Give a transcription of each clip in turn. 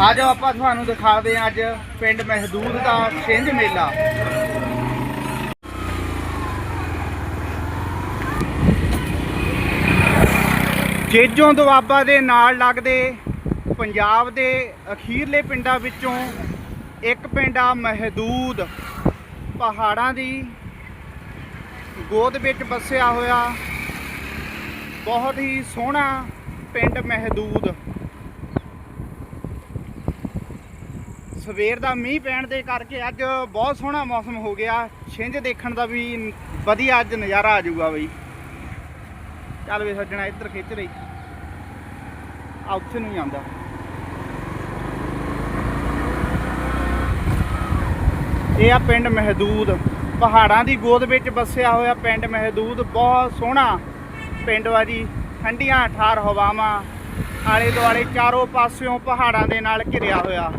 ਅੱਜ ਆਪਾਂ ਤੁਹਾਨੂੰ ਦਿਖਾਦੇ ਹਾਂ ਅੱਜ ਪਿੰਡ ਮਹਿਦੂਦ ਦਾ ਛਿੰਝ ਮੇਲਾ। ਜੇਜੋਂ ਦੁਆਬਾ ਦੇ ਨਾਲ ਲੱਗਦੇ ਪੰਜਾਬ ਦੇ ਅਖੀਰਲੇ ਪਿੰਡਾਂ ਵਿੱਚੋਂ ਇੱਕ ਪਿੰਡ ਆ ਮਹਿਦੂਦ। ਪਹਾੜਾਂ ਦੀ ਗੋਦ ਵਿੱਚ ਵਸਿਆ ਹੋਇਆ ਬਹੁਤ ਹੀ ਸੋਹਣਾ ਪਿੰਡ ਮਹਿਦੂਦ। ਸਵੇਰ ਦਾ ਮੀਂਹ ਪੈਣ ਦੇ ਕਰਕੇ ਅੱਜ ਬਹੁਤ ਸੋਹਣਾ ਮੌਸਮ ਹੋ ਗਿਆ। ਛਿੰਝ ਦੇਖਣ ਦਾ ਵੀ ਵਧੀਆ ਅੱਜ ਨਜ਼ਾਰਾ ਆ ਜਾਊਗਾ ਬਈ। ਚੱਲ ਵੇ ਸੱਜਣਾ, ਇੱਧਰ ਖਿੱਚ ਲਈ। ਆ ਉੱਥੇ ਨੂੰ ਜਾਂਦਾ ਇਹ ਆ ਪਿੰਡ ਮਹਿਦੂਦ। ਪਹਾੜਾਂ ਦੀ ਗੋਦ ਵਿੱਚ ਵਸਿਆ ਹੋਇਆ ਪਿੰਡ ਮਹਿਦੂਦ। ਬਹੁਤ ਸੋਹਣਾ ਪਿੰਡ ਵਾਜੀ ਠੰਡੀਆਂ, ਠਾਰ ਹਵਾਵਾਂ। ਆਲੇ ਦੁਆਲੇ ਚਾਰੋਂ ਪਾਸਿਓਂ ਪਹਾੜਾਂ ਦੇ ਨਾਲ ਘਿਰਿਆ ਹੋਇਆ।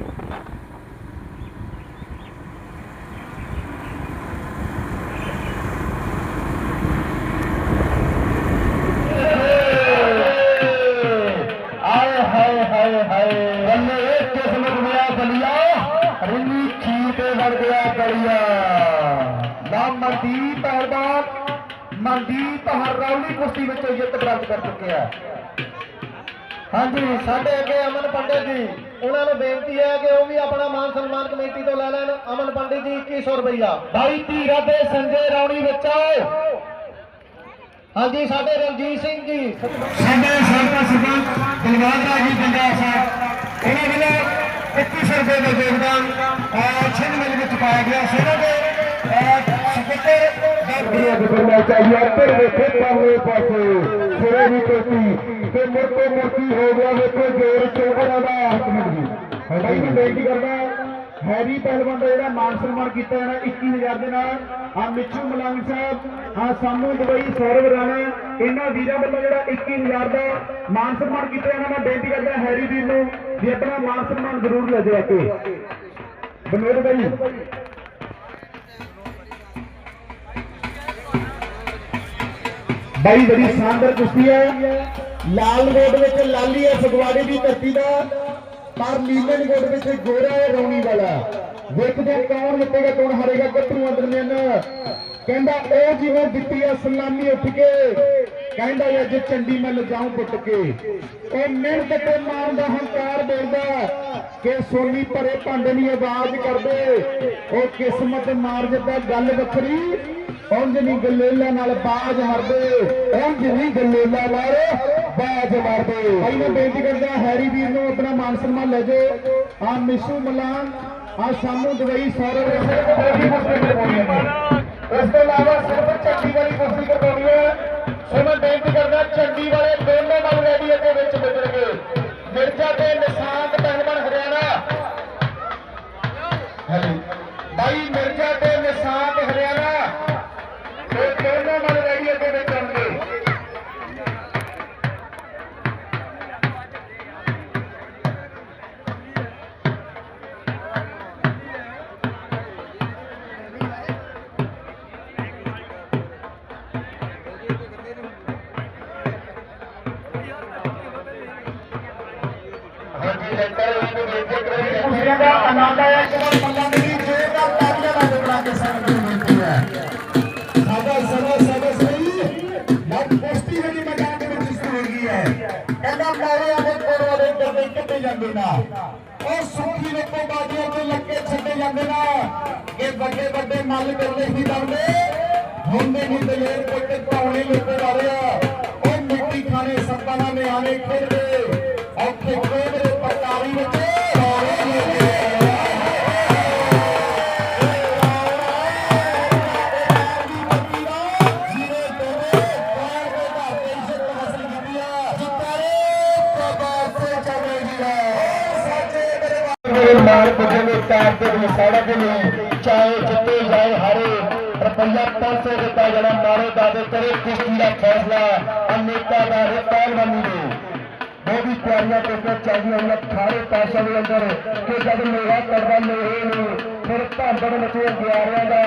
ਚੁੱਕਿਆ ਹਾਂਜੀ ਸਾਡੇ ਅੱਗੇ ਅਮਨ ਪੰਡਿਤ ਜੀ। ਉਹਨਾਂ ਨੂੰ ਬੇਨਤੀ ਹੈ ਕਿ ਉਹ ਵੀ ਆਪਣਾ ਮਾਨ ਸਨਮਾਨ ਕਮੇਟੀ ਤੋਂ ਲੈ ਲੈਣ। ਅਮਨ ਪੰਡਿਤ ਜੀ 2100 ਰੁਪਈਆ। ਭਾਈ ਧੀਰਾ ਤੇ ਸੰਜੇ ਰੌਣੀ ਵਿੱਚ ਆਓ। ਹਾਂਜੀ ਸਾਡੇ ਰਣਜੀਤ ਸਿੰਘ ਜੀ। ਸਾਡੇ ਸਾਬਕਾ ਸਰਪੰਚ ਦਿਲਵਾਰ ਦਾ ਜੀ ਪੰਜਾਬ ਸਾਹਿਬ। ਇਹਨਾਂ ਵੱਲੋਂ 2100 ਰੁਪਏ ਦਾ ਯੋਗਦਾਨ ਛਿੰਝ ਮੇਲੇ ਵਿੱਚ ਪਾਇਆ ਗਿਆ ਸੀ। ਇਹਨਾਂ ਦੇ ਸਕੱਤਰ ਦਾ ਵੀ ਬਦਲਣਾ ਚਾਹੀਏ ਉੱਪਰ ਵੇਖੇ ਪਰਲੇ ਪਾਸੇ। ਸਿਰੇ ਦੀ ਟੋਪੀ ਤੇ ਮੁਰਕੋ ਮੁਰਕੀ ਹੋ ਗਿਆ ਵੇਖੋ ਜੋਰ ਚੋਕੜਾ ਦਾ ਹਕਮਤ ਜੀ। ਭਾਈ ਨੂੰ ਬੇਨਤੀ ਕਰਦਾ ਹੈਰੀ ਪਹਿਲਵਾਨ ਦਾ ਜਿਹੜਾ ਮਾਨ ਸਨਮਾਨ ਕੀਤਾ ਜਾਣਾ 21000 ਦੇ ਨਾਲ। ਆ ਮਿੱਠੂ ਮਲੰਗ ਸਾਹਿਬ ਆ ਸਾਮੂ ਦੁਬਈ, ਸੌਰਵ ਰਾਣਾ, ਇਹਨਾਂ ਵੀਰਾਂ ਵੱਲੋਂ ਜਿਹੜਾ 21000 ਦਾ ਮਾਨ ਸਨਮਾਨ ਕੀਤਾ ਜਾਣਾ। ਮੈਂ ਬੇਨਤੀ ਕਰਦਾ ਹੈਰੀ ਵੀਰ ਨੂੰ ਵੀ ਆਪਣਾ ਮਾਨ ਸਨਮਾਨ ਜ਼ਰੂਰ ਲੈ ਜਾਓ ਕੇ ਬਨੋਦ ਬਾਈ ਬੜੀ ਸ਼ਾਨਦਾਰ ਕੁਸ਼ਤੀ ਹੈ। ਲਾਲ ਗੋਡ ਵਿੱਚ ਲਾਲੀ ਹੈ, ਫਗਵਾੜੇ ਦੀ ਧਰਤੀ ਦਾ। ਪਰ ਨੀਲਨ ਰੋਡ ਵਿੱਚ ਗੋਰਾ ਹੈ, ਰੌਣੀ ਵਾਲਾ। ਵੇਖਦੇ ਕੌਣ ਜਿੱਤੇਗਾ ਕੌਣ ਹਾਰੇਗਾ, ਗੱਭਰੂਆਂ ਦਰਮਿਆਨ। ਕਹਿੰਦਾ, ਉਹ ਜਿਵੇਂ ਦਿੱਤੀ ਆ ਸਲਾਮੀ ਉੱਠ ਕੇ। ਕਹਿੰਦਾ ਅੱਜ ਚੰਡੀ ਮੈਂ ਲਜਾਉਂ ਪੁੱਟ ਕੇ। ਉਹ ਮਿਹਨਤ ਤੇ ਮਾਨ ਦਾ ਹੰਕਾਰ ਬੋਲਦਾ ਕਿ ਸੋਨੀ ਭਰੇ ਭਾਂਡੇ ਨਹੀਂ ਆਵਾਜ਼ ਕਰਦੇ। ਉਹ ਕਿਸਮਤ ਮਾਰ ਜਿੱਦਾਂ ਗੱਲ ਵੱਖਰੀ। ਉਂਝ ਨਹੀਂ ਗੱਲੇਲਾ ਨਾਲ ਬਾਜ ਮਰਦੇ। ਉਂਝ ਨਹੀਂ ਗੱਲੇਲਾ ਨਾਲ ਬਾਜ ਮਰਦੇ। ਭਾਈ ਮੈਂ ਬੇਨਤੀ ਕਰਦਾ ਹੈਰੀ ਵੀਰ ਨੂੰ ਆਪਣਾ ਮਾਨ ਸਨਮਾਨ ਲੈ ਜਾਓ। ਆ ਮਿਸ਼ੂ ਮਲਾਨ ਆ ਸਾਮੂ ਦਵਾਈ ਸੌਰਵ ਇਸ ਤੋਂ ਇਲਾਵਾ ਸਿਰਫ ਚੰਡੀ ਵਾਲੀ ਕੁਰਸੀ ਕਰਵਾਉਣੀ ਹੈ ਮੈਂ ਬੇਨਤੀ ਕਰਦਾ ਚੰਡੀ ਵਾਲੇ ਦੋਨੋਂ ਨਾਲ ਰੈਡੀ ਦੇ ਵਿੱਚ ਵਿਚਰਗੇ ਮਿਰਜ਼ਾ ਤੇ ਨਿਸ਼ਾਨ ਜਾਂਦੇ ਨਾ। ਉਹ ਸੁੱਖੀ ਲੋਕੋ ਬਾਜੀਆਂ ਤੇ ਲੱਗੇ ਛੱਡੇ ਜਾਂਦੇ ਨਾ। ਇਹ ਵੱਡੇ ਵੱਡੇ ਮੱਲ ਕਰਦੇ ਹੀ ਦਰਦੇ ਹੁੰਦੇ ਨਹੀਂ ਦਲੇਰ ਕੋਟੇ ਪਾਉਣੇ ਲੋਕੋ ਵਾਲਿਆ ਉਹ ਮਿੱਟੀ ਖਾਣੇ ਸੱਪਾਂ ਨਾਲ ਨਿਆਣੇ ਖੇਡਦੇ। ਔਖੇ ਖੇਡਦੇ ਪਟਾਰੀ ਵਿੱਚ ਹੋਰੇ ਨੇ ਮਾਰ ਪੁੱਜੇ ਨੇ ਤਾਰ ਦੇ ਵੀ ਸਾੜਾ ਚਾਹੇ ਜਿੱਤੇ ਜਾਏ ਹਾਰੇ, ਰੁਪਈਆ 500 ਦਿੱਤਾ ਜਿਹੜਾ ਮਾਰੇ ਦਾਦੇ ਕਰੇ ਕੁਸ਼ਤੀ ਦਾ ਫੈਸਲਾ ਅਨੇਕਾ ਦਾ ਪਹਿਲਵਾਨੀ ਦੇ ਉਹ ਵੀ ਤਿਆਰੀਆਂ ਕਰਕੇ ਚੱਲਦੀਆਂ ਹੋਈਆਂ, ਸਾਰੇ ਪਾਸਿਆਂ ਦੇ ਅੰਦਰ ਕਿ ਜਦ ਮੇਰਾ ਕਰਦਾ ਲੋਹੇ ਨੂੰ, ਫਿਰ ਭਾਂਬੜ ਮਚੇ ਗਿਆਰਿਆਂ ਦਾ,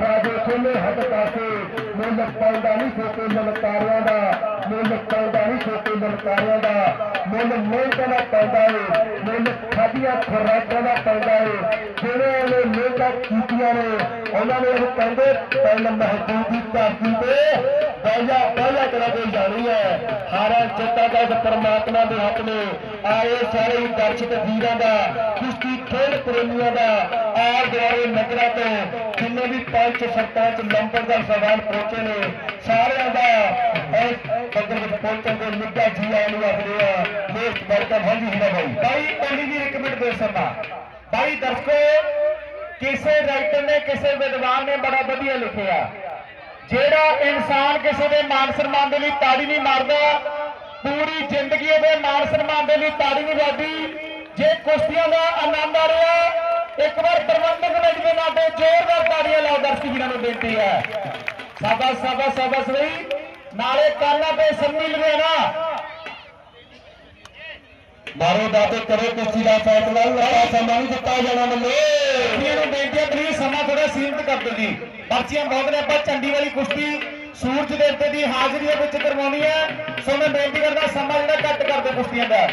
ਰਾਜੇ ਖੋਲੇ ਹੱਥ ਪਾਸੇ ਮੁੱਲ ਪੈਂਦਾ ਨਹੀਂ ਛੋਟੇ ਲਲਕਾਰਿਆਂ ਦਾ। ਮੁੱਲ ਪੈਂਦਾ ਨਹੀਂ ਛੋਟੇ ਲਲਕਾਰਿਆਂ ਦਾ। ਮੁੱਲ ਮਿਹਨਤ ਦਾ ਪੈਂਦਾ ਏ। ਮੁੱਲ ਖਾਦੀਆਂ ਖੁਰਾਕਾਂ ਦਾ ਪੈਂਦਾ ਏ। ਜਿਹੜੇ ਉਹਨੇ ਮਿਹਨਤਾਂ ਕੀਤੀਆਂ ਨੇ, ਉਹਨਾਂ ਨੇ ਉਹ ਕਹਿੰਦੇ ਪਿੰਡ ਮਹਬੂਬ ਦੀ ਧਰਤੀ ਤੇ ਬਾਜਾ ਬਾਜਾ ਕਰਾ ਕੇ ਜਾਣੀ ਹੈ ਹਾਰਾਂ ਜਿੱਤਾਂ ਦਾ ਪਰਮਾਤਮਾ ਦੇ ਹੱਥ ਨੇ। ਆਏ ਸਾਰੇ ਦਰਸ਼ਕ ਵੀਰਾਂ ਦਾ, ਕੁਸ਼ਤੀ ਖੇਡ ਪ੍ਰੇਮੀਆਂ ਦਾ ਆਰ ਦੁਆਰੇ ਨਗਰਾਂ ਤੋਂ ਜਿੰਨੇ ਵੀ ਪੰਚ ਸਰਪੰਚ ਲੰਬਰਦਾਰ ਸਵਾਲ ਪਹੁੰਚੇ ਨੇ, ਸਾਰਿਆਂ ਦਾ ਇਸ ਵਿੱਚ ਪਹੁੰਚਣ ਦੇ ਨਿੱਘਾ ਜੀ ਆਇਆਂ ਨੂੰ ਆਖਦੇ ਮੋਸਟ ਵੈਲਕਮ ਹਾਂਜੀ ਹੀਰਾ ਭਾਈ ਭਾਈ ਪਹਿਲੀ ਜੀ ਰਿਕਮੈਂਡ ਦੇ ਸਕਦਾ ਦਰਸ਼ਕੋ, ਕਿਸੇ ਰਾਈਟਰ ਨੇ ਕਿਸੇ ਵਿਦਵਾਨ ਨੇ ਬੜਾ ਵਧੀਆ ਲਿਖਿਆ। ਜਿਹੜਾ ਇਨਸਾਨ ਕਿਸੇ ਦੇ ਮਾਨ ਸਨਮਾਨ ਦੇ ਲਈ ਤਾੜੀ ਨਹੀਂ ਮਾਰਦਾ, ਪੂਰੀ ਜ਼ਿੰਦਗੀ ਉਹਦੇ ਮਾਨ ਸਨਮਾਨ ਦੇ ਲਈ ਤਾੜੀ ਨਹੀਂ ਵੱਜਦੀ ਜੇ ਕੁਸ਼ਤੀਆਂ ਦਾ ਆਨੰਦ ਆ ਰਿਹਾ, ਇੱਕ ਵਾਰ ਪ੍ਰਬੰਧਕ ਕਮੇਟੀ ਦੇ ਨਾਂ ਤੇ ਜ਼ੋਰਦਾਰ ਤਾੜੀਆਂ ਲਾਓ ਦਰਸ਼ਕ ਵੀਰਾਂ ਨੂੰ ਬੇਨਤੀ ਹੈ। ਸਾਬਾ ਸਾਬਾ ਸਾਬਾ ਸਹੀ ਨਾਲੇ ਕਾਨਾ ਤੇ ਸੰਮੀ ਲਵੇਣਾ ਮਾਰੋ ਦਾਤੇ ਕਰੋ ਕੁਸ਼ਤੀ ਦਾ ਫੈਸਲਾ ਲੰਬਾ ਸਮਾਂ ਨਹੀਂ ਦਿੱਤਾ ਜਾਣਾ ਮੰਨੇ। ਕੁਸ਼ਤੀਆਂ ਨੂੰ ਬੇਨਤੀ ਹੈ ਪਲੀਜ਼ ਸਮਾਂ ਥੋੜਾ ਸੀਮਿਤ ਕਰ ਦਿਓ ਜੀ। ਪਰਚੀਆਂ ਬਹੁਤ ਨੇ ਆਪਾਂ ਚੰਡੀ ਵਾਲੀ ਕੁਸ਼ਤੀ ਸੂਰਜ ਦੇਵਤੇ ਦੀ ਹਾਜ਼ਰੀ ਦੇ ਵਿੱਚ ਕਰਵਾਉਣੀ ਹੈ। ਸੋ ਮੈਂ ਬੇਨਤੀ ਕਰਦਾ ਸਮਾਂ ਜਿਹੜਾ ਘੱਟ ਕਰ ਦਿਓ ਕੁਸ਼ਤੀਆਂ ਦਾ।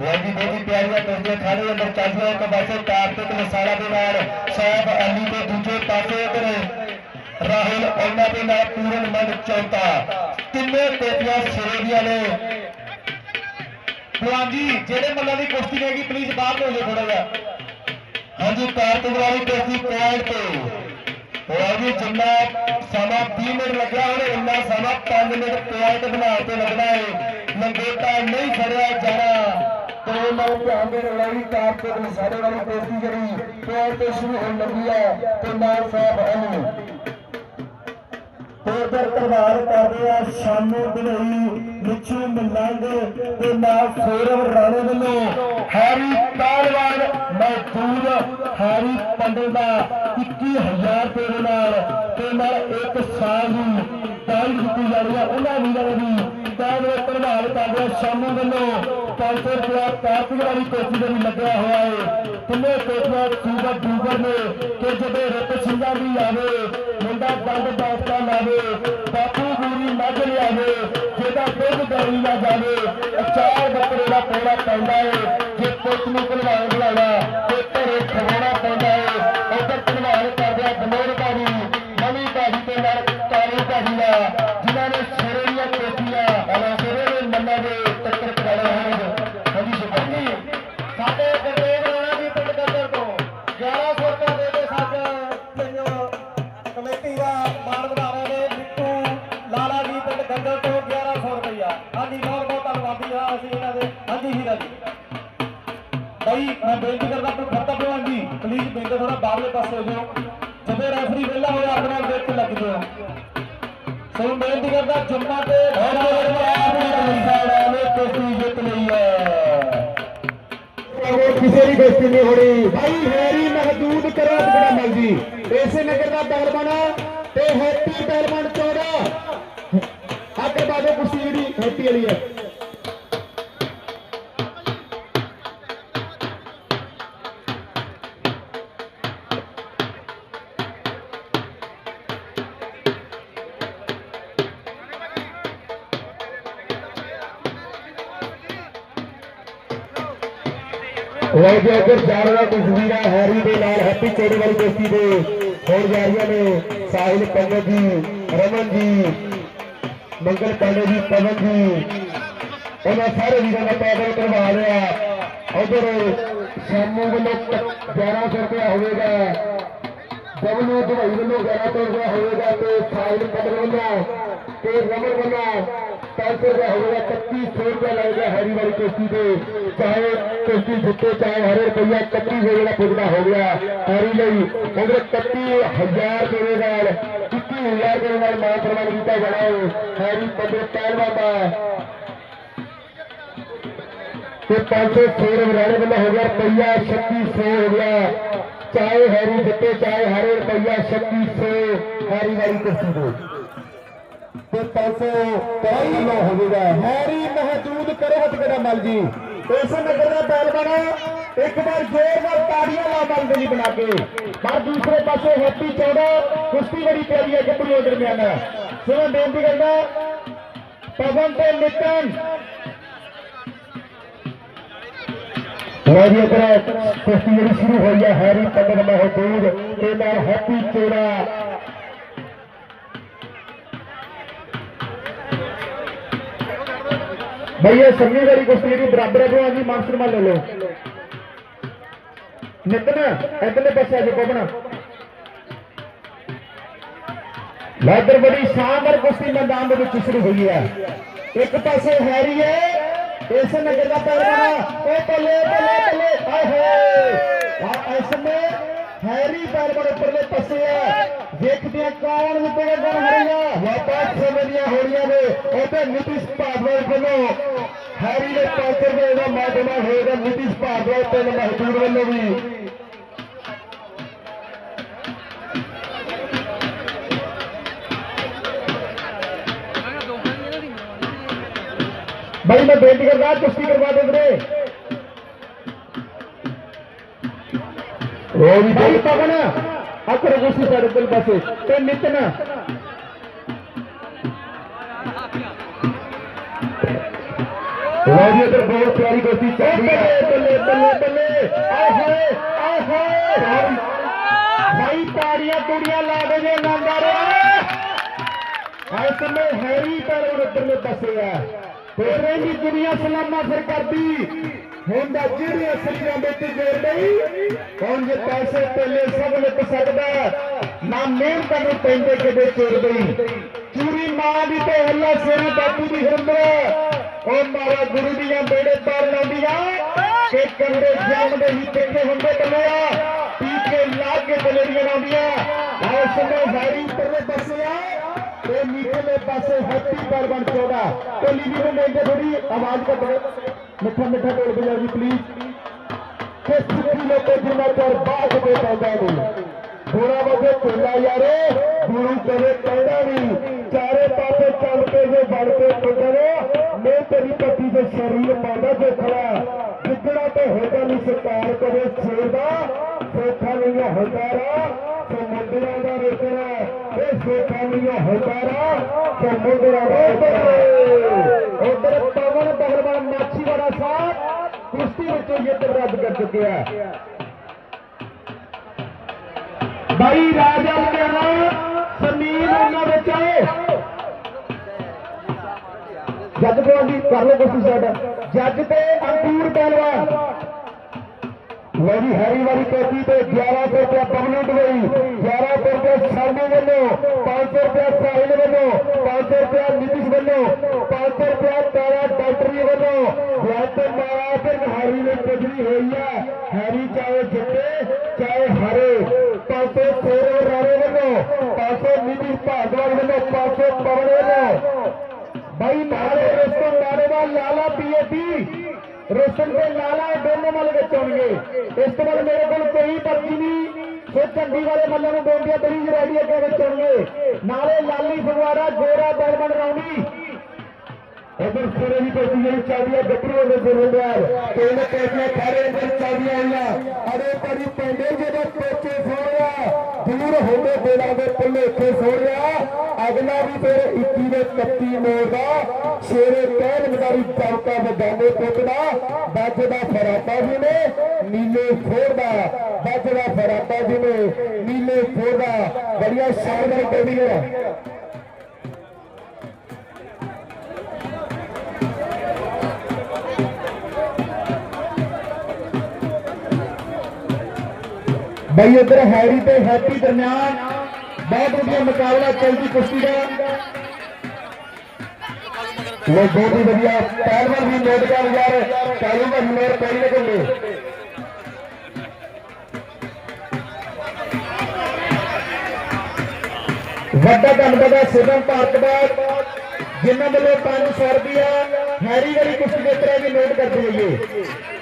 ਬਹੁਤ ਹੀ ਪਿਆਰੀਆਂ ਕੁਸ਼ਤੀਆਂ ਖਾਣੇ ਅੰਦਰ ਚੱਲਦੀਆਂ ਇੱਕ ਪਾਸੇ ਕਾਰਤਿਕ ਮਸਾਲਾ ਦੇ ਨਾਲ ਸਾਹਿਬ ਅਲੀ ਤੇ ਦੂਜੇ ਪਾਸੇ ਇਧਰ। ਰਾਹੁਲ ਉਹਨਾਂ ਦੇ ਨਾਲ ਪੂਰਨ ਮਨ ਚੌਥਾ ਤਿੰਨੇ ਟੋਪੀਆਂ ਸਿਰੇ ਦੀਆਂ ਨੇ। ਭਲਵਾਨ ਜੀ ਜਿਹੜੇ ਮੱਲਾਂ ਦੀ ਕੁਸ਼ਤੀ ਰਹੇਗੀ ਪਲੀਜ਼ ਬਾਹਰ ਹੋ ਜਾਓ ਥੋੜਾ ਜਿਹਾ। ਹਾਂਜੀ ਕਾਰਤਿਕ ਵਾਲੀ ਕੁਸ਼ਤੀ ਪੁਆਇੰਟ ਤੇ। ਹੋਰ ਵੀ ਜਿੰਨਾ ਸਮਾਂ 30 ਮਿੰਟ ਲੱਗਿਆ, ਉਹਨੇ ਇੰਨਾ ਸਮਾਂ 5 ਮਿੰਟ ਪੁਆਇੰਟ ਬਣਾ ਤੇ ਲੱਗਣਾ ਹੈ। ਲੰਗੋਟਾ ਨਹੀਂ ਫੜਿਆ ਜਾਣਾ। ਤੇ ਨਾਲ ਧਿਆਨ ਦੇ ਲੜਾਈ ਕਾਰਤਿਕ ਦੀ ਸਾਡੇ ਵਾਲੀ ਕੁਸ਼ਤੀ ਜਿਹੜੀ ਪੁਆਇੰਟ ਤੇ ਸ਼ੁਰੂ ਹੋਣ ਲੱਗੀ ਹੈ। ਤੇ ਨਾਲ ਸਾਹਿਬ ਅਲੀ ਉਧਰ ਪ੍ਰਭਾਵ ਕਰਦੇ ਆ, ਸ਼ਾਮੂ ਬਨਈ, ਮਿੱਛੂ, ਮਲੰਗ ਤੇ ਨਾਲ ਸੌਰਵ ਰਾਣੇ ਵੱਲੋਂ ਹੈਰੀ ਪਹਿਲਵਾਨ ਮਜ਼ਦੂਰ ਹੈਰੀ ਪੰਡਲ ਦਾ 21000 ਰੁਪਏ ਨਾਲ ਤੇ ਨਾਲ ਇੱਕ ਸਾਲ ਦੀ ਦਾਈ ਦਿੱਤੀ ਜਾ ਰਹੀ ਹੈ। ਉਹਨਾਂ ਵੀਰਾਂ ਨੇ ਵੀ ਪ੍ਰਭਾਵ ਕਰਦੇ ਆ ਸ਼ਾਮੂ ਵੱਲੋਂ 500 ਰੁਪਏ ਕਾਰਤਿਕ ਵਾਲੀ ਕੋਚੀ ਦੇ ਵੀ ਲੱਗਿਆ ਹੋਇਆ ਹੈ। ਤਿੰਨੇ ਕੋਚੀਆਂ ਸੂਬਾ ਡੂਬਰ ਨੇ ਕਿ ਜਦੋਂ ਰਤ ਸਿੰਘਾਂ ਦੀ ਆਵੇ ਮੁੰਡਾ ਬੰਦ ਦਾਸਤਾ ਲਾਵੇ, ਬਾਪੂ ਗੂਰੀ ਮੱਝ ਲਿਆਵੇ, ਜਿਹਦਾ ਦੁੱਧ ਦਰੀ ਨਾ ਜਾਵੇ ਚਾਰ ਬੱਕਰੇ ਦਾ ਪੋੜਾ ਪੈਂਦਾ ਏ, ਜੇ ਪੁੱਤ ਨੂੰ ਭਲਵਾਨ ਬਣਾਉਣਾ, ਤੇ ਘਰੇ ਖਵਾਉਣਾ ਪੈਂਦਾ ਦੇ ਹਾਂਜੀ ਹੀਰਾ ਜੀ। ਭਾਈ ਮੈਂ ਬੇਨਤੀ ਕਰਦਾ ਆਪਣਾ ਖੱਤਾ ਭਲਵਾਨ ਜੀ। ਪਲੀਜ਼ ਬੇਨਤੀ ਥੋੜਾ ਬਾਹਰਲੇ ਪਾਸੇ ਹੋ ਜਾਓ। ਜਦੋਂ ਰੈਫਰੀ ਵਿਹਲਾ ਹੋਇਆ ਆਪਣੇ ਦੇਖ ਕੇ ਲੱਗ ਜਾਓ। ਸੋ ਬੇਨਤੀ ਕਰਦਾ ਜੁਮਾ ਤੇ ਕੋਸ਼ੀ ਦੀ ਦੋਸਤੀ ਨਹੀਂ ਹੋਣੀ। ਭਾਈ ਹੈਰੀ ਮਹਦੂਦ ਕਰੋ ਬੜਾ ਮਲ ਜੀ ਇਸੇ ਨਗਰ ਦਾ ਪਹਿਲਵਾਨ ਤੇ ਹੈਪੀ ਪਹਿਲਵਾਨ 14 ਅੱਗੇ ਬਾਜੋ ਕੁਰਸੀ ਜਿਹੜੀ ਹੈਪੀ ਵਾਲੀ ਹੈ ਲਓ ਜੀ, ਇੱਧਰ ਜਾਣਦਾ ਤਸਵੀਰਾਂ ਹੈਰੀ ਦੇ ਨਾਲ ਹੈਪੀ ਚੋੜੀ ਵਾਲੀ ਦੋਸਤੀ ਦੇ ਹੋਰ ਜਾ ਰਹੀਆਂ ਨੇ ਸਾਹਿਲ ਪੰਗਤ ਜੀ, ਰਮਨ ਜੀ, ਮੰਗਲ ਪਾਂਡੇ ਜੀ, ਪਵਨ ਜੀ। ਉਹਨਾਂ ਸਾਰੇ ਵੀਰਾਂ ਦਾ ਪੈਦਲ ਕਰਵਾ ਲਿਆ। ਉਧਰ ਸ਼ਾਮੂ ਵੱਲੋਂ 1100 ਰੁਪਇਆ ਹੋਵੇਗਾ। ਬਬਲੂ ਦੁਬਈ ਵੱਲੋਂ 1100 ਰੁਪਇਆ ਹੋਵੇਗਾ ਤੇ ਸਾਹਿਲ ਪੰਡਲ ਵੱਲੋਂ ਤੇ ਰਮਨ ਵੱਲੋਂ 500 ਰੁਪਇਆ ਹੋਵੇਗਾ 3100 ਰੁਪਇਆ ਲੱਗਦਾ ਹੈਰੀ ਵਾਲੀ ਕੁਸ਼ਤੀ ਤੇ। ਚਾਹੇ ਕੁਸ਼ਤੀ ਜਿੱਤੇ, ਚਾਹੇ ਹਰੇ ਰੁਪਇਆ 31 ਜਿਹੜਾ ਪੁੱਜਦਾ ਹੋ ਗਿਆ, ਹੈਰੀ ਲਈ। ਉਹਦੇ 31000 ਰੁਪਏ ਦੇ ਨਾਲ 21000 ਰੁਪਏ ਨਾਲ ਮਾਨ ਸਨਮਾਨ ਕੀਤਾ ਜਾਣਾ ਹੈ। ਹੈਰੀ ਪੰਡਲ ਪਹਿਲਵਾਨ ਦਾ ਤੇ 500 ਸੌਰਵ ਰਾਣੇ ਵੱਲੋਂ ਹੋ ਗਿਆ, ਰੁਪਈਆ 3600 ਹੋ ਗਿਆ। ਚਾਹੇ ਹੈਰੀ ਜਿੱਤੇ ਚਾਹੇ ਹਰੇ ਰੁਪਈਆ 3600 ਹੈਰੀ ਵਾਲੀ ਕੁਸ਼ਤੀ ਦੇ ਤੇ 500 ਤੇਰੀ ਹੋਵੇਗਾ ਹੈਰੀ ਮਹਜੂਦ ਕਰੋ ਹੱਥ ਮਲ ਜੀ। ਇਸ ਨਗਰ ਦਾ ਪਹਿਲਵਾਨ ਇੱਕ ਵਾਰ ਜ਼ੋਰਦਾਰ ਤਾੜੀਆਂ ਲਾ ਬੰਦ ਲਈ ਬਣਾ ਕੇ। ਪਰ ਦੂਸਰੇ ਪਾਸੇ ਹੈਪੀ ਚੌੜਾ, ਕੁਸ਼ਤੀ ਬੜੀ ਪਿਆਰੀ ਹੈ ਗੱਭਰੂਆਂ ਦਰਮਿਆਨ। ਸੁਣੋ ਬੇਨਤੀ ਕਰਦਾ, ਪਵਨ ਤੇ ਨਿਤਨ। ਵਾਰੀ ਇਧਰ ਕੁਸ਼ਤੀ ਜਿਹੜੀ ਸ਼ੁਰੂ ਹੋਈ ਹੈ ਹੈਰੀ ਪਵਨ ਮਹਦੂਦ ਤੇ ਨਾਲ ਹੈਪੀ ਚੌੜਾ ਭਈਆ ਸੰਗੀ ਵਾਲੀ ਕੁਸ਼ਤੀ ਦੀ ਬਰਾਬਰ ਹੈ ਜੀ, ਮਾਨ ਸਨਮਾਨ ਲੈ ਲਓ। ਨਿਤਨ, ਇਧਰਲੇ ਪਾਸੇ ਆ ਜਾ ਪਵਨ ਲਾਦਰ ਬੜੀ ਸ਼ਾਨਦਾਰ ਕੁਸ਼ਤੀ ਮੈਦਾਨ ਦੇ ਵਿੱਚ ਸ਼ੁਰੂ ਹੋਈ ਹੈ। ਇੱਕ ਪਾਸੇ ਹੈਰੀ ਹੈ। ਇਸ ਨਗਰ ਦਾ ਪਹਿਲਵਾਨ ਉਹ ਬੱਲੇ ਬੱਲੇ ਬੱਲੇ ਆਏ ਹੋਏ ਆ ਇਸ में हैरी ਪਹਿਲਵਾਨ ਉੱਪਰਲੇ ਪਾਸੇ ਹੈ ਦੇਖਦੇ ਆ ਕੌਣ ਜਿੱਤੇਗਾ ਕੌਣ ਹਾਰੇਗਾ ਵਾਪਸ ਸਮਝੀਆਂ ਹੋ ਰਹੀਆਂ ਨੇ ਉਹਦੇ ਨਿਤਿਸ਼ ਭਾਗਵਤ ਵੱਲੋਂ ਹੈਰੀ ਦੇ ਪਾਸੇ ਦੇ ਦਾ ਮਾਧਮਾ ਹੋਏਗਾ ਨਿਤਿਸ਼ ਭਾਗਵਤ ਤੇ ਮਹਦੂਰ ਵੱਲੋਂ ਵੀ ਭਾਈ ਮੈਂ ਬੇਨਤੀ ਕਰਦਾ ਕੁਸ਼ਤੀ ਕਰਵਾ ਦੇ ਵੀਰੇ। ਉਹ ਵੀ ਭਾਈ ਪਵਨ ਅਕਰ ਕੁਸ਼ਤੀ ਸਾਡੇ ਕੋਲ ਪਾਸੇ ਤੇ ਨਿਤਨ। ਉਹ ਵੀ ਇਧਰ ਬਹੁਤ ਪਿਆਰੀ ਕੁਸ਼ਤੀ ਚੱਲ ਰਹੀ ਹੈ। ਬੱਲੇ ਬੱਲੇ ਬੱਲੇ ਆਏ ਹਾਏ ਆਏ ਹਾਏ। ਭਾਈ ਤਾੜੀਆਂ ਤੁੜੀਆਂ ਲਾ ਦੇ ਜੇ ਨੰਦਰ ਇਸ ਸਮੇਂ ਹੈਰੀ ਪਰ ਉੱਧਰਲੇ ਪਾਸੇ ਆ। ਤੇਰੇ ਦੀ ਦੁਨੀਆ ਸਲਾਮਾ ਫਿਰ ਕਰਦੀ। ਹੁਣ ਦਾ ਜਿਹੜੇ ਅਸਲੀਆਂ ਵਿੱਚ ਜੋੜ ਨਹੀਂ ਹੁਣ ਜੇ ਪੈਸੇ ਪਹਿਲੇ ਸਭ ਲੁੱਟ ਸਕਦਾ ਨਾ ਮਿਹਨਤ ਨੂੰ ਪੈਂਦੇ ਕਿਤੇ ਚੋਰ ਗਈ। ਚੂਰੀ ਮਾਂ ਦੀ ਤੇ ਹੱਲਾ ਸੇਰੀ ਬਾਪੂ ਦੀ ਹਿੰਦਰ ਉਹ ਮਾਰਾ ਗੁਰੂ ਦੀਆਂ ਬੇੜੇ ਪਾਰ ਲਾਉਂਦੀਆਂ ਕਿ ਕੰਡੇ ਜਾਮਦੇ ਹੀ ਪਿੱਛੇ ਹੁੰਦੇ ਬੱਲਿਆ ਪੀ ਕੇ ਲਾ ਕੇ ਬਲੇਰੀਆਂ ਲਾਉਂਦੀਆਂ ਇਸ ਸਮੇਂ ਹੈਰੀ ਉੱਪਰਲੇ ਪਾਸੇ ਆ ਤੇ ਨੀਚੇਲੇ ਪਾਸੇ ਹੈਪੀ ਬਰਬਨ ਚੋੜਾ ਤੇ ਲੀਵੀ ਨੂੰ ਲੈਂਦੇ ਥੋੜੀ ਆਵਾਜ਼ ਘੱਟ ਮਿੱਠਾ ਮਿੱਠਾ ਬੋਲ ਬਜਾ ਜੀ ਪਲੀਜ਼ ਕਿ ਸਿੱਖੀ ਲੋਕੋ ਜਿੰਨਾ ਚਿਰ ਬਾਗ ਦੇ ਪੈਦਾ ਨਹੀਂ। ਥੋੜਾ ਵਜੇ ਚੋਲਾ ਯਾਰੇ, ਗੁਰੂ ਕਰੇ ਕਹਿੰਦਾ ਨਹੀਂ। ਚਾਰੇ ਪਾਸੇ ਚੱਲ ਕੇ ਜੇ ਵੜ ਕੇ ਪੁੱਤਰ ਮੈਂ ਤੇਰੀ ਪੱਤੀ ਦੇ ਸਰੀਰ ਪਾਉਂਦਾ ਜੇ ਜਿੱਦੜਾ ਤੇ ਹੋਦਾ ਨਹੀਂ ਸਰਕਾਰ ਕਰੇ ਛੇੜ ਦਾ ਸੋਖਾ ਨਹੀਂ ਹਜ਼ਾਰਾ ਸਮੁੰਦਰਾਂ ਦਾ ਰੇਤਰਾ। ਇਹ ਸੋਖਾ ਨਹੀਂ ਹਜ਼ਾਰਾ ਸਮੁੰਦਰਾਂ ਦਾ ਰੇਤਰਾ ਉਧਰ ਪਵਨ ਪਹਿਲਵਾਨ ਮਾਛੀਵਾੜਾ ਸਾਹਿਬ, ਕੁਸ਼ਤੀ ਵਿੱਚੋਂ ਜਿੱਤ ਰੱਦ ਕਰ ਚੁੱਕਿਆ ਬਾਈ ਰਾਜਾ ਲੁਧਿਆਣਾ, ਸਮੀਰ ਉਹਨਾਂ ਵਿੱਚ ਆਏ। ਜੱਜ ਗੋਲੀ ਕਰ ਲੋ ਕੁਸ਼ਤੀ ਮੇਰੀ ਹੈਰੀ ਵਾਲੀ ਕੋਠੀ ਤੇ 1100 ਰੁਪਏ ਪਬਲਿਕ ਗਈ 1100 ਰੁਪਏ ਸਾਮੂ ਵੱਲੋਂ 500 ਰੁਪਏ ਸਾਹਿਲ ਵੱਲੋਂ 500 ਰੁਪਏ ਨਿਤਿਸ਼ ਵੱਲੋਂ 500 ਰੁਪਏ ਤਾਰਾ ਡਾਕਟਰੀ ਵੱਲੋਂ। ਵਿਆਜ ਮਾਰਾ ਤੇ ਹੈਰੀ ਨੇ ਕੁਜਰੀ ਹੋਈ ਹੈ ਹੈਰੀ ਚਾਹੇ ਜਿੱਤੇ, ਚਾਹੇ ਹਾਰੇ। 500 ਸੇਰੋ ਰਾਰੇ ਵੱਲੋਂ 500 ਨਿਤਿਸ਼ ਭਾਗਵਾਨ ਵੱਲੋਂ 500 ਪਵਨ ਵੱਲੋਂ। ਬਾਈ ਨਾਲੇ ਰਸਤੋਂ ਨਾਰੇਵਾਲ ਲਾਲਾ ਰੋਸ਼ਨ ਤੇ ਲਾਲਾ ਇਹ ਵਿੱਚ ਆਉਣਗੇ। ਇਸ ਤੋਂ ਬਾਅਦ ਮੇਰੇ ਕੋਲ ਕੋਈ ਪਰਚੀ ਨਹੀਂ। ਸੋ ਝੰਡੀ ਵਾਲੇ ਮੱਲਾਂ ਨੂੰ ਬੇਨਤੀ ਹੈ ਰੈਡੀ ਅੱਗੇ ਵਿੱਚ ਆਉਣਗੇ। ਨਾਲੇ ਲਾਲੀ ਫਗਵਾੜਾ ਗੋਰਾ ਬਲਬਨ ਰੌਣੀ ਉਧਰ ਸਿਰੇ ਵੀ ਕੋਈ ਜਿਹੜੀ ਚਾਬੀਆਂ ਗੱਭਰੂ ਦੇ ਜ਼ਿੰਮੇਵਾਰ ਕੋਈ ਨਾ ਪੈਸੇ ਅੰਦਰ ਚਾਬੀਆਂ ਆਈਆਂ। ਅਰੇ ਪਰੀ ਪੈਂਦੇ ਜਦੋਂ ਪੇਚੇ ਸੋੜਿਆ ਦੂਰ ਹੁੰਦੇ ਬੇੜਾ ਦੇ ਭੁਲੇਖੇ ਸੋੜਿਆ ਅਗਲਾ ਵੀ ਫਿਰ 21 ਦੇ 31 ਮੋੜ ਦਾ। ਸ਼ੇਰੇ ਕਹਿਣ ਮਦਾਰੀ ਚੌਕਾ ਵਗਾਉਂਦੇ ਪੁੱਤਦਾ ਬਾਜਦਾ ਫਰਾਟਾ ਜੀ ਨੇ ਨੀਲੇ ਫੋੜਦਾ ਬਾਜਦਾ ਫਰਾਟਾ ਜੀ ਨੇ ਨੀਲੇ ਫੋੜਦਾ ਬੜੀਆ ਸ਼ਾਨਦਾਰ ਟੈਡੀ ਹੈ ਬਈ ਇਧਰ ਹੈਰੀ ਤੇ ਹੈਪੀ ਦਰਮਿਆਨ, ਬਹੁਤ ਵਧੀਆ ਮੁਕਾਬਲਾ ਚੱਲਦੀ ਕੁਸ਼ਤੀ ਦਾ। ਲੋ ਬਹੁਤ ਹੀ ਵਧੀਆ, ਪਹਿਲਵਾਨ ਵੀ ਨੋਟ ਕਰ ਯਾਰ ਚਾਲੂ ਦਾ ਨੋਟ ਕੋਈ ਨਾ ਵੱਡਾ ਧੰਨਵਾਦ ਹੈ ਸਿਵਮ ਭਾਰਤ ਦਾ, ਜਿਨ੍ਹਾਂ ਵੱਲੋਂ 500 ਰੁਪਇਆ ਹੈਰੀ ਵਾਲੀ ਕੁਸ਼ਤੀ ਦੇ ਤਰ੍ਹਾਂ ਵੀ ਨੋਟ ਕਰਦੇ ਹੋਈਏ।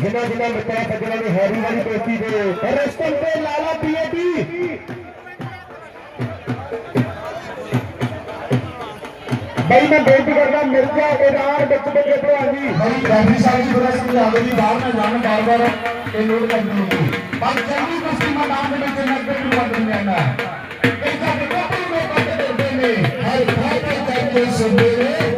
ਜਿਨ੍ਹਾਂ ਜਿਨ੍ਹਾਂ ਮਿੱਤਰਾਂ ਸੱਜਣਾ ਨੇ ਹੈਰੀ ਵਾਲੀ ਬੇਇੱਜ਼ਤੀ ਦੇ ਰਸਤਮ ਤੇ ਲਾਲਾ ਪੀਏਟੀ ਬਈ, ਮੈਂ ਬੇਨਤੀ ਕਰਦਾ, ਮਿਰਜ਼ਾ ਇਰਾਨ ਵਿੱਚ ਬੱਗੇ ਭਲਵਾਨ ਜੀ। ਬਈ, ਗਾਂਧੀ ਸਾਹਿਬ ਜੀ ਬੜਾ ਸਮਝਾਵੇ ਜੀ ਬਾਹਰ ਨਾ ਜਾਣ, ਬਾਰ ਬਾਰ ਇਹ ਨੋਟ ਕਰ ਦਿਓ ਪਰ ਜੰਗੀ ਕੁਸ਼ਤੀ ਮੈਦਾਨ ਦੇ ਵਿੱਚ ਨੱਬੇ ਨੂੰ ਵੱਧ ਨਹੀਂ ਆਣਾ ਇਹ ਸਾਡੇ ਕੋਪੀ ਨੂੰ ਕੱਟ ਨੇ। ਹਰ ਖਾਤੇ ਕਰਕੇ ਸੁਣਦੇ ਨੇ।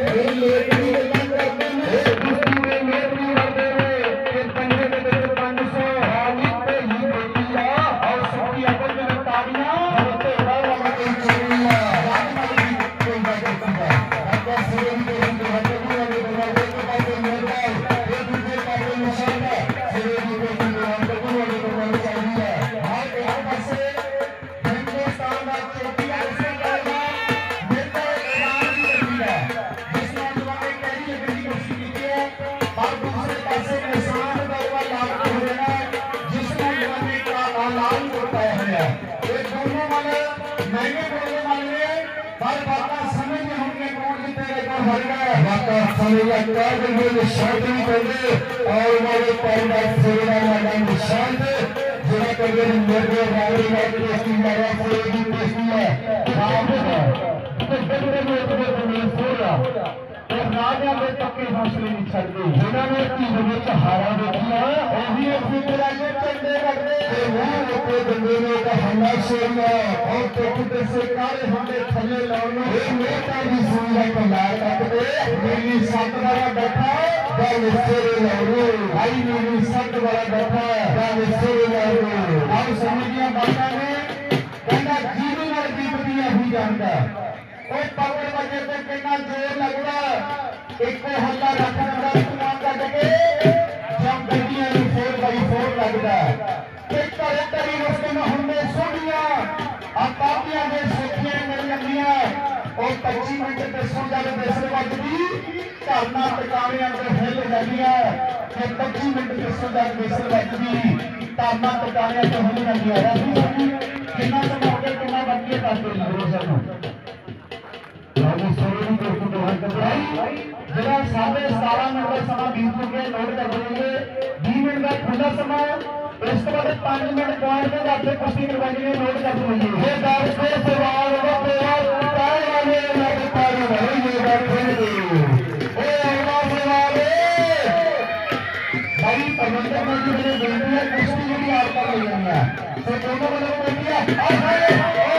ਪਰ ਬਾਤਾਂ ਸਮਝ ਨਹੀਂ ਹੋਣਗੇ ਕੌਣ ਜਿੱਤੇਗਾ ਕੌਣ ਹਾਰੇਗਾ ਬਾਤਾਂ ਸਮਝ ਆ ਕਰ ਦਿੰਦੇ ਨੇ ਸ਼ਾਂਤ ਕਰਦੇ ਔਰ ਵਾਲੇ ਪੈਰ ਦਾ ਸੇਵਾ ਦਾ ਨਿਸ਼ਾਨ ਤੇ ਜਿਹੜਾ ਕਰਦੇ ਨੇ ਮੇਰੇ ਰਾਵੀ ਨਾਲ ਕੋਸ਼ਿਸ਼ ਮਾਰਿਆ ਕੋਈ ਦੀ ਕੋਸ਼ਿਸ਼ ਹੈ। ਹੈ ਤੇ ਜਿਹੜੇ ਜ਼ਮੀਨ ਸੋਇਆ ਤੇ ਰਾਜਾ ਦੇ ਤੱਕੇ ਹੌਸਲੇ ਨਹੀਂ ਛੱਡਦੇ। ਜਿਨ੍ਹਾਂ ਨੇ ਧੀਰ ਵਿੱਚ ਹਾਰਾਂ ਦੇਖੀਆਂ ਉਹੀ ਅਸੀਂ ਤੇਰਾ ਕੇ ਚੰਦੇ ਕੱਢਦੇ ਤੇ ਉਹ ਉੱਤੇ ਬੰਦੇ ਨੇ ਤਾਂ ਹੰਨਾ ਸੋਇਆ ਔਰ ਟੁੱਟ ਤੇ ਸਰਕਾਰੇ ਹੁੰਦੇ ਥੱਲੇ ਲਾਉਣ ਨੂੰ। ਇਹ ਮੇਟਾ ਦੀ ਸੂਈ ਦਾ ਕਲਾਰ ਕੱਟਦੇ ਨੀਲੀ ਸੱਤ ਵਾਲਾ ਬੈਠਾ ਦਾ ਮਿਸਰੇ ਲਾਉਣੋ ਭਾਈ ਨੀਲੀ ਸੱਤ ਵਾਲਾ ਬੈਠਾ ਦਾ ਮਿਸਰੇ ਲਾਉਣੋ ਆਪ ਸਮਝੀਆਂ ਬਾਤਾਂ ਨੇ। ਕਹਿੰਦਾ ਜੀਵਨ ਨਾਲ ਬੀਤਦੀਆਂ ਹੀ ਜਾਂਦਾ। ਉਹ ਪਕੜ ਵਜੇ ਤੇ ਕਿੰਨਾ ਜ਼ੋਰ ਲੱਗਦਾ। ਇੱਕੋ ਹੱਲਾ ਰੱਖਣ ਦਾ ਇਸਤੇਮਾਲ ਕੱਢ ਕੇ ਜਮ ਗੱਡੀਆਂ ਨੂੰ 4x4 ਲੱਗਦਾ ਤੇ ਘਰੇ ਤਰੀ ਰਸਤੇ ਨੂੰ ਹੁੰਦੇ ਸੋਹਣੀਆਂ ਆ ਕਾਪੀਆਂ ਦੇ ਸੁੱਖੀਆਂ ਮਿਲ ਜਾਂਦੀਆਂ। ਉਹ 25 ਮਿੰਟ ਤੇ ਸੁਣ ਜਾਵੇ ਬੇਸਰ ਵੱਜਦੀ, ਧਰਨਾ ਟਿਕਾਣੇ ਅੰਦਰ ਹਿੱਲ ਜਾਂਦੀਆਂ। ਤੇ 25 ਮਿੰਟ ਤੇ ਸੁਣ ਜਾਵੇ ਬੇਸਰ ਵੱਜਦੀ, ਧਰਨਾ ਟਿਕਾਣੇ ਤੇ ਹਿੱਲ ਜਾਂਦੀਆਂ। ਰਾਜੀ ਕਿੰਨਾ ਸਮਾਂ ਹੋ ਗਿਆ ਕਿੰਨਾ ਬੱਚੇ ਦੱਸਦੇ ਨੇ ਰੋਜ਼ਾਨਾ ਨੂੰ ਰਾਜੀ ਸੋਰੇ ਦੀ ਕੋਸ਼ਿਸ਼ ਦੋਹਾਂ ਕਰ ਜਿਹੜਾ ਸਾਡੇ 17 ਮਿੰਟ ਦਾ ਸਮਾਂ ਬੀਤ ਚੁੱਕਿਆ ਨੋਟ ਕਰ ਲਈਏ 20 ਮਿੰਟ ਦਾ ਖੁੱਲਾ ਸਮਾਂ, ਇਸ ਤੋਂ ਬਾਅਦ 5 ਮਿੰਟ ਪੁਆਇੰਟ ਦੇ ਵਾਸਤੇ ਕੁਸ਼ਤੀ ਕਰਵਾਈ ਹੈ ਨੋਟ ਕਰ ਲਈਏ ਇਹ ਦਰਸ ਦੇ ਸਵਾਲ ਦਾ ਪਿਆਰ ਕਾਇ ਵਾਲੇ ਲੱਗ ਪਾਰੇ ਵਾਲੇ ਇਹ ਬੈਠੇ ਓਏ ਆਵਾ। ਸਵਾਲੇ ਭਾਈ ਪ੍ਰਬੰਧਕ ਮੰਤਰੀ ਜਿਹੜੇ ਬੇਨਤੀ ਹੈ ਕੁਸ਼ਤੀ ਜਿਹੜੀ ਆਪ ਕਰ ਲਈ ਹੈ ਸੋ ਦੋਨੋਂ ਵੱਲੋਂ ਬੇਨਤੀ